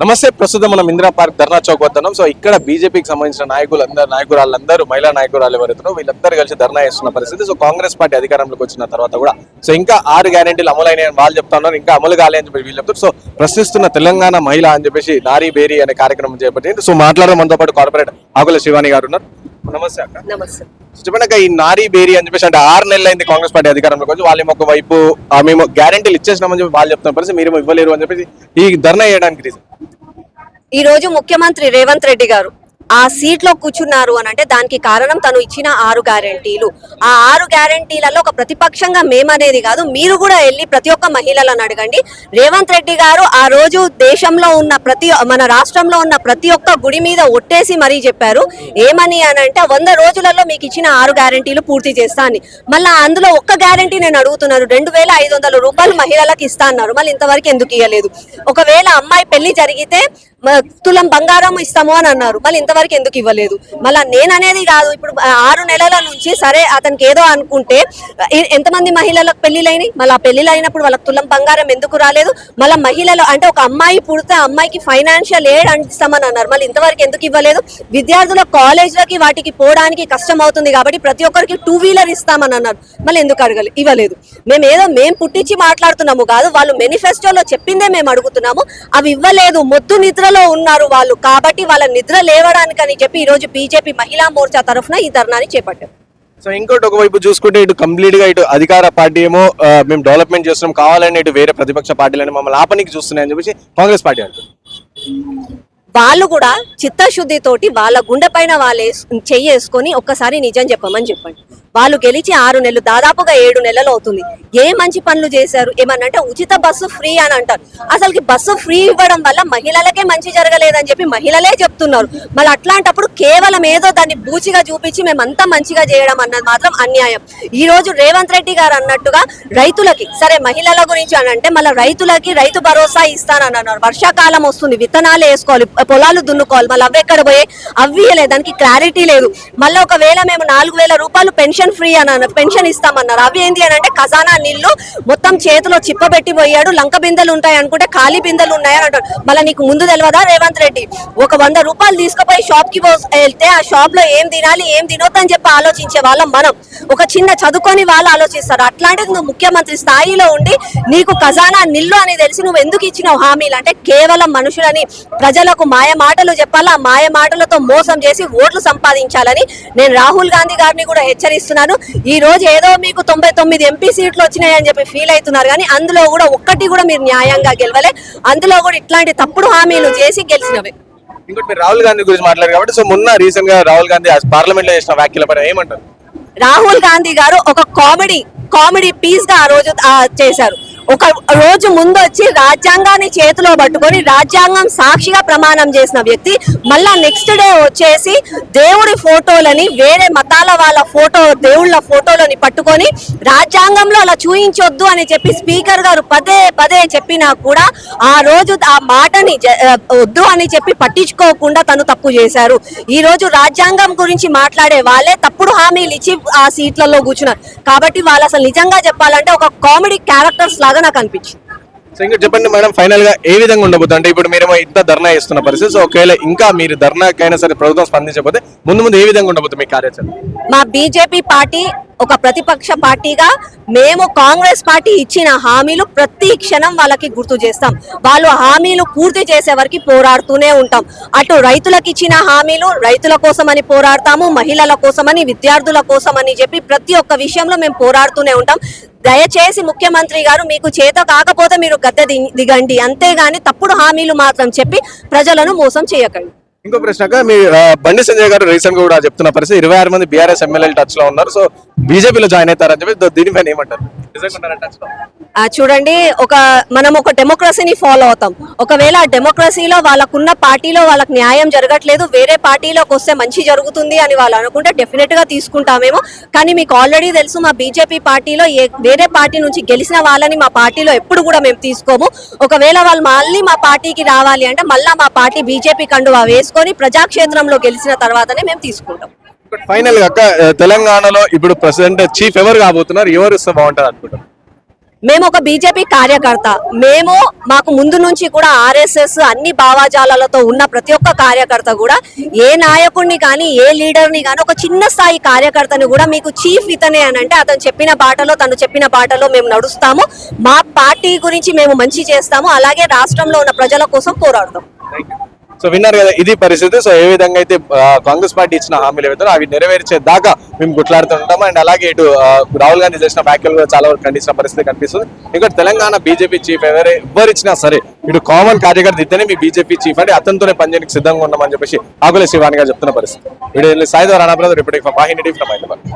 నమస్తే ప్రస్తుతం మనం ఇందిరా పార్క్ ధర్నా చౌక్ వద్దాం సో ఇక్కడ బీజేపీకి సంబంధించిన నాయకులు అందరు నాయకురాళ్ళందరూ మహిళా నాయకురాలు ఎవరైతున్నారో వీళ్ళందరూ కలిసి ధర్నా చేస్తున్న పరిస్థితి. సో కాంగ్రెస్ పార్టీ అధికారంలోకి వచ్చిన తర్వాత కూడా సో ఇంకా ఆరు గ్యారెంటీలు అమలైన వాళ్ళు చెప్తా ఉన్నారు. ఇంకా అమలు కాలే అని చెప్పి వీళ్ళు చెప్తారు. సో ప్రశ్నిస్తున్న తెలంగాణ మహిళ అని చెప్పేసి నారీ బేరీ అనే కార్యక్రమం చేపట్టింది. సో మాట్లాడడం మనతో పాటు కార్పొరేట్ ఆకుల శివాని గారు ఉన్నారు. నమస్తే అక్క నమస్తే చెప్పండి ఈ నారీ బేరీ అని చెప్పేసి అంటే ఆరు నెలలు అయింది కాంగ్రెస్ పార్టీ అధికారంలోకి వచ్చి వాళ్ళేమో ఒక వైపు ఆ, మేము గ్యారెంటీలు ఇచ్చేసినామని చెప్పి వాళ్ళు చెప్తున్న పరిస్థితి మీరేమో ఇవ్వలేరు అని చెప్పేసి ఈ ధర్నా చేయడానికి reason. ఈ రోజు ముఖ్యమంత్రి రేవంత్ రెడ్డి గారు ఆ సీట్లో కూర్చున్నారు అని అంటే దానికి కారణం తను ఇచ్చిన ఆరు గ్యారెంటీలు. ఆ ఆరు గ్యారెంటీలలో ఒక ప్రతిపక్షంగా మేమనేది కాదు మీరు కూడా వెళ్ళి ప్రతి ఒక్క మహిళలను అడగండి. రేవంత్ రెడ్డి గారు ఆ రోజు దేశంలో ఉన్న ప్రతి మన రాష్ట్రంలో ఉన్న ప్రతి ఒక్క గుడి మీద ఒట్టేసి మరీ చెప్పారు. ఏమని అని అంటే వంద రోజులలో మీకు ఇచ్చిన ఆరు గ్యారెంటీలు పూర్తి చేస్తా అని. మళ్ళీ అందులో ఒక్క గ్యారెంటీ నేను అడుగుతున్నాను రెండు వేల ఐదు వందల రూపాయలు మహిళలకు ఇస్తా అన్నారు. మళ్ళీ ఇంతవరకు ఎందుకు ఇవ్వలేదు ఒకవేళ అమ్మాయి పెళ్ళి జరిగితే తులం బంగారం ఇస్తాము అని అన్నారు. మళ్ళీ ఇంతవరకు ఎందుకు ఇవ్వలేదు? మళ్ళీ నేను అనేది కాదు. ఇప్పుడు ఆరు నెలల నుంచి సరే అతనికి ఏదో అనుకుంటే ఎంతమంది మహిళలకు పెళ్ళిలైనవి మళ్ళీ ఆ పెళ్ళిలు అయినప్పుడు వాళ్ళకి తులం బంగారం ఎందుకు రాలేదు? మళ్ళీ మహిళలు అంటే ఒక అమ్మాయి పుడితే ఆ అమ్మాయికి ఫైనాన్షియల్ ఎయిడ్ అందిస్తామని అన్నారు. మళ్ళీ ఇంతవరకు ఎందుకు ఇవ్వలేదు? విద్యార్థుల కాలేజ్లకి వాటికి పోవడానికి కష్టం అవుతుంది కాబట్టి ప్రతి ఒక్కరికి టూ వీలర్ ఇస్తామని అన్నారు. మళ్ళీ ఎందుకు అడగలి? ఇవ్వలేదు. మేము ఏదో మేము పుట్టించి మాట్లాడుతున్నాము కాదు. వాళ్ళు మేనిఫెస్టోలో చెప్పిందే మేము అడుగుతున్నాము. అవి ఇవ్వలేదు. మొద్దు నిద్రలో ఉన్నారు వాళ్ళు. కాబట్టి వాళ్ళ నిద్ర లేవడానికి లేవడానికని చెప్పి ఈ రోజు బీజేపీ మహిళా మోర్చా తరఫున ఈ ధర్నాని చేపట్టాం సో ఇంకోటి ఒకవైపు చూసుకుంటే ఇటు కంప్లీట్గా ఇటు అధికార పార్టీ ఏమో మేము డెవలప్మెంట్ చేస్తున్నాం కావాలని ఇటు వేరే ప్రతిపక్ష పార్టీలని మమ్మల్ని ఆపనికి చూస్తున్నాయని చెప్పేసి కాంగ్రెస్ పార్టీ అంటుంది వాళ్ళు కూడా చిత్తశుద్ధి తోటి వాళ్ళ గుండె పైన వాళ్ళు చెయ్యేసుకొని ఒక్కసారి నిజం చెప్పమని చెప్పండి. వాళ్ళు గెలిచి ఆరు నెలలు దాదాపుగా ఏడు నెలలు అవుతుంది. ఏ మంచి పనులు చేశారు? ఏమన్నంటే ఉచిత బస్సు ఫ్రీ అని అంటారు. అసలుకి బస్సు ఫ్రీ ఇవ్వడం వల్ల మహిళలకే మంచి జరగలేదని చెప్పి మహిళలే చెప్తున్నారు. మళ్ళీ అట్లాంటప్పుడు కేవలం ఏదో దాన్ని బూచిగా చూపించి మేమంతా మంచిగా చేయడం అన్నది మాత్రం అన్యాయం. ఈ రోజు రేవంత్ రెడ్డి గారు అన్నట్టుగా రైతులకి సరే మహిళల గురించి అని అంటే మళ్ళీ రైతులకి రైతు భరోసా ఇస్తానని అన్నారు. వర్షాకాలం వస్తుంది విత్తనాలు వేసుకోవాలి పొలాలు దున్నుకోవాలి మళ్ళీ అవి ఎక్కడ పోయి అవి దానికి క్లారిటీ లేదు. మళ్ళీ ఒకవేళ మేము నాలుగు వేల రూపాయలు పెన్షన్ ఫ్రీ అని పెన్షన్ ఇస్తామన్నారు. అవి ఏంటి అని అంటే ఖజానా నీళ్ళు మొత్తం చేతిలో చిప్పబెట్టి పోయాడు. లంక బిందెలు ఉంటాయి అనుకుంటే ఖాళీ బిందెలు ఉన్నాయని అంటాడు. మళ్ళీ నీకు ముందు తెలియదా రేవంత్ రెడ్డి? ఒక వంద రూపాయలు తీసుకుపోయి షాప్కి వెళ్తే ఆ షాప్లో ఏం తినాలి ఏం తినొద్దు అని చెప్పి ఆలోచించే వాళ్ళం మనం. ఒక చిన్న చదువుకొని వాళ్ళు ఆలోచిస్తారు. అట్లాంటిది నువ్వు ముఖ్యమంత్రి స్థాయిలో ఉండి నీకు ఖజానా నిల్లు అని తెలిసి నువ్వు ఎందుకు ఇచ్చినావు హామీలు? అంటే కేవలం మనుషులని ప్రజలకు మాయ మాటలు చెప్పాలా? ఆ మాయ మాటలతో మోసం చేసి ఓట్లు సంపాదించాలని నేను రాహుల్ గాంధీ గారిని కూడా హెచ్చరిస్తున్నాను. ఈ రోజు ఏదో మీకు తొంభై తొమ్మిది ఎంపీ సీట్లు వచ్చినాయని చెప్పి ఫీల్ అవుతున్నారు. కానీ అందులో కూడా ఒక్కటి కూడా మీరు న్యాయంగా గెలవలే. అందులో కూడా ఇట్లాంటి తప్పుడు హామీలు చేసి గెలిచినవే. ఇంకోటి మీరు రాహుల్ గాంధీ గురించి మాట్లాడారు కాబట్టి సో మొన్న రీసెంట్గా రాహుల్ గాంధీ పార్లమెంట్లో చేసిన వ్యాఖ్యల పైన ఏమంటారు? రాహుల్ గాంధీ గారు ఒక కామెడీ కామెడీ పీస్గా ఆ రోజు చేశారు. ఒక రోజు ముందు వచ్చి రాజ్యాంగాన్ని చేతిలో పట్టుకొని రాజ్యాంగం సాక్షిగా ప్రమాణం చేసిన వ్యక్తి మళ్ళా నెక్స్ట్ డే వచ్చేసి దేవుడి ఫోటోలని వేరే మతాల వాళ్ళ ఫోటో దేవుళ్ళ ఫోటోలని పట్టుకొని రాజ్యాంగంలో అలా చూయించొద్దు అని చెప్పి స్పీకర్ గారు పదే పదే చెప్పినా కూడా ఆ రోజు ఆ మాటని వద్దు అని చెప్పి పట్టించుకోకుండా తను తప్పు చేశారు. ఈ రోజు రాజ్యాంగం గురించి మాట్లాడే వాళ్ళే తప్పుడు హామీలు ఇచ్చి ఆ సీట్లలో కూర్చున్నారు. కాబట్టి వాళ్ళు అసలు నిజంగా చెప్పాలంటే ఒక కామెడీ క్యారెక్టర్స్ లాగా నాకు అనిపించింది. సో ఇంకా చెప్పండి మేడం ఫైనల్గా ఏ విధంగా ఉండబోతుంది? అంటే ఇప్పుడు మీరేమో ఇంత ధర్నా చేస్తున్న పరిస్థితి సో ఒకవేళ ఇంకా మీరు ధర్నాకైనా సరే ప్రభుత్వం స్పందించకపోతే ముందు ముందు ఏ విధంగా ఉండబోతుంది మీ కార్యాచరణ? మా బీజేపీ పార్టీ ఒక ప్రతిపక్ష పార్టీగా మేము కాంగ్రెస్ పార్టీ ఇచ్చిన హామీలు ప్రతి క్షణం వాళ్ళకి గుర్తు చేస్తాం. వాళ్ళు హామీలు పూర్తి చేసే వరకు పోరాడుతూనే ఉంటాం. అటు రైతులకు ఇచ్చిన హామీలు రైతుల కోసమని పోరాడతాము మహిళల కోసమని విద్యార్థుల కోసమని చెప్పి ప్రతి ఒక్క విషయంలో మేము పోరాడుతూనే ఉంటాం. దయచేసి ముఖ్యమంత్రి గారు మీకు చేత కాకపోతే మీరు గద్దె ది- దిగండి. అంతేగాని తప్పుడు హామీలు మాత్రం చెప్పి ప్రజలను మోసం చేయకండి. ఇంకో ప్రశ్నగా మీ బండి సంజయ్ గారు రీసెంట్గా కూడా చెప్తున్న పరిస్థితి ఇరవై ఆరు మంది బీఆర్ఎస్ ఎమ్మెల్యేలు టచ్లో ఉన్నారు. సో బీజేపీలో జాయిన్ అవుతారని చెప్పి దీనిపైన ఏమంటారు? నిజంగా చూడండి ఒక మనం ఒక డెమోక్రసీని ఫాలో అవుతాం. ఒకవేళ ఆ డెమోక్రసీలో వాళ్ళకున్న పార్టీలో వాళ్ళకి న్యాయం జరగట్లేదు వేరే పార్టీలోకి వస్తే మంచి జరుగుతుంది అని వాళ్ళు అనుకుంటే డెఫినెట్గా తీసుకుంటామేమో. కానీ మీకు ఆల్రెడీ తెలుసు మా బీజేపీ పార్టీలో ఏ వేరే పార్టీ నుంచి గెలిచిన వాళ్ళని మా పార్టీలో ఎప్పుడు కూడా మేము తీసుకోము. ఒకవేళ వాళ్ళు మళ్ళీ మా పార్టీకి రావాలి అంటే మళ్ళీ మా పార్టీ బీజేపీ కండువా వేసుకొని ప్రజాక్షేత్రంలో గెలిచిన తర్వాతనే మేము తీసుకుంటాం. ఫైనల్గా తెలంగాణలో ఇప్పుడు ప్రెసిడెంట్ చీఫ్ ఎవరు కాబోతున్నారు? ఎవరు ఇస్తే బాగుంటుంది అనుకుంటారు మేము ఒక బీజేపీ కార్యకర్త. మేము మాకు ముందు నుంచి కూడా ఆర్ఎస్ఎస్ అన్ని భావాజాలాలతో ఉన్న ప్రతి ఒక్క కార్యకర్త కూడా ఏ నాయకుడిని కానీ ఏ లీడర్ని కానీ ఒక చిన్న స్థాయి కార్యకర్తని కూడా మీకు చీఫ్ ఇతనే అని అంటే అతను చెప్పిన బాటలో తను చెప్పిన బాటలో మేము నడుస్తాము. మా పార్టీ గురించి మేము మంచి చేస్తాము. అలాగే రాష్ట్రంలో ఉన్న ప్రజల కోసం పోరాడతాం. సో విన్నారు కదా ఇది పరిస్థితి. సో ఏ విధంగా అయితే కాంగ్రెస్ పార్టీ ఇచ్చిన హామీలు ఏవైతే అవి నెరవేర్చే దాకా మేము గుట్లాడుతుంటాం అండ్ అలాగే ఇటు రాహుల్ గాంధీ చేసిన వ్యాఖ్యలు కూడా చాలా వరకు ఖండించిన పరిస్థితి కనిపిస్తుంది. ఇంకా తెలంగాణ బీజేపీ చీఫ్ ఎవరే ఎవరిచ్చినా సరే ఇటు కామన్ కార్యకర్త ఇద్దరే మీ బీజేపీ చీఫ్ అంటే అతనితోనే పనిచేయడానికి సిద్ధంగా ఉన్నామని చెప్పేసి ఆకుల శివాని గారు చెప్తున్న పరిస్థితి. వీడియో సాయిధర్ రాణాబ్రదర్ ఇప్పటికి వాహిని ఫ్రమ్ హైదరాబాద్.